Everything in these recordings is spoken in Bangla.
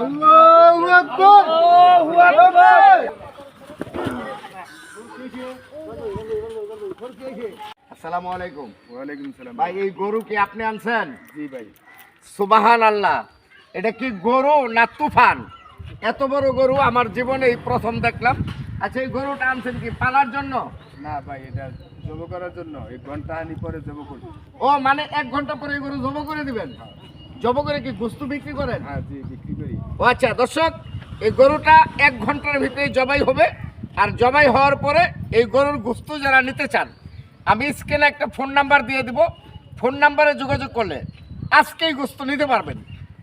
আল্লাহু আকবার আসসালামু আলাইকুম। ওয়ালাইকুম সালাম। ভাই এই গরু কি আপনি আনছেন? জি ভাই। সুবাহান আল্লাহ এটা কি গরু না তুফান? এত বড় গরু আমার জীবনে এই প্রথম দেখলাম। আচ্ছা এই গরুটা আনছেন কি পালার জন্য? না ভাই এটা জব করার জন্য। এক ঘণ্টা হানি পরে জব করি। ও মানে এক ঘণ্টা পরে এই গরু জব করে দিবেন? জব করে কি গুস্তু বিক্রি করেন? হ্যাঁ জি বিক্রি করি। ও আচ্ছা দর্শক এই গরুটা এক ঘণ্টার ভিতরে জবাই হবে। আর জবাই হওয়ার পরে এই গরুর গুস্তু যারা নিতে চান আমি স্ক্রিনে একটা ফোন নাম্বার দিয়ে দিব। ফোন নাম্বারে যোগাযোগ করলে আজকেই গুস্তু নিতে পারবেন।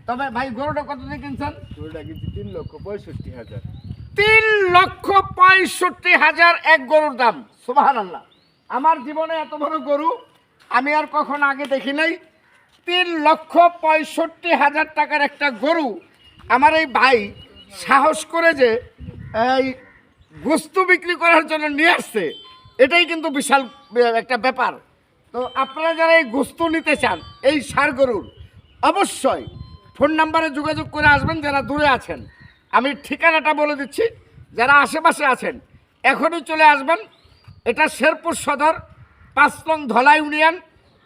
তবে ভাই গরুটা কত দিয়ে কিনছেন? গরুটা কিনছি তিন লক্ষ পঁয়ষট্টি হাজার। তিন লক্ষ পঁয়ষট্টি হাজার এক গরুর দাম। সুবাহান আল্লাহ আমার জীবনে এত বড় গরু আমি আর কখন আগে দেখি নাই। তিন লক্ষ পঁয়ষট্টি হাজার টাকার একটা গরু আমার এই ভাই সাহস করে যে এই বস্তু বিক্রি করার জন্য নিয়ে আসছে। এটাই কিন্তু বিশাল একটা ব্যাপার। তো আপনারা যারা এই গোস্তু নিতে চান, এই সার গরুর, অবশ্যই ফোন নাম্বারে যোগাযোগ করে আসবেন যারা দূরে আছেন। আমি ঠিকানাটা বলে দিচ্ছি, যারা আশেপাশে আছেন, এখনই চলে আসবেন। এটা শেরপুর সদর, পাঁচ নং ধলা ইউনিয়ন,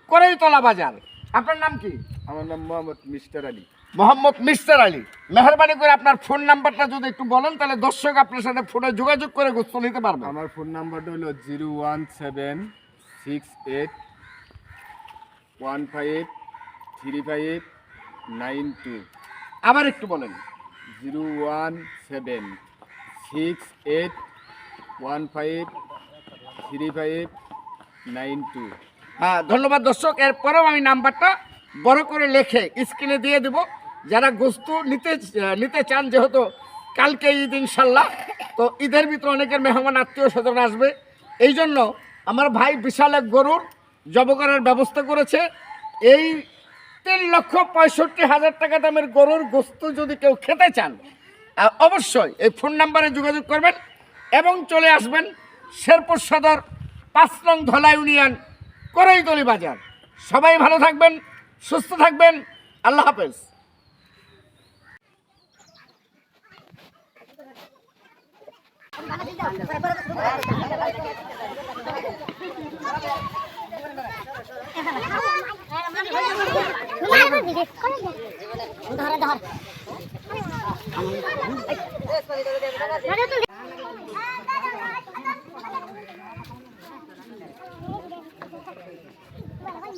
করেইতলা বাজার। আপনার নাম কি? আমার নাম মোহাম্মদ মিস্টার আলী। মোহাম্মদ মিস্টার আলী। মেহরবানি করে আপনার ফোন নাম্বারটা যদি একটু বলেন তাহলে দর্শক আপনার সাথে ফোনে যোগাযোগ করে গোস্ত নিতে পারবে। আমার ফোন নাম্বারটা হলো zero one seven six eight one five three five nine two. আবার একটু বলেন। Zero one seven six eight one five three five nine two. ধন্যবাদ দর্শক। এরপরেও আমি নাম্বারটা বড় করে লেখে স্ক্রিনে দিয়ে দেব। যারা গোস্ত নিতে নিতে চান, যেহেতু কালকে ঈদ ইনশাল্লাহ তো ঈদের ভিতরে অনেকের মেহমান, আত্মীয় স্বজন আসবে। এই জন্য আমার ভাই বিশাল এক গরুর জব করার ব্যবস্থা করেছে। এই তিন লক্ষ পঁয়ষট্টি হাজার টাকা দামের গরুর গোস্ত যদি কেউ খেতে চান অবশ্যই এই ফোন নাম্বারে যোগাযোগ করবেন এবং চলে আসবেন শেরপুর সদর পাঁচ নং ধলা ইউনিয়ন করাইতলি বাজার সবাই ভালো থাকবেন সুস্থ থাকবেন আল্লাহ হাফেজ ধরে ধর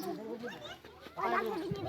আমরা কি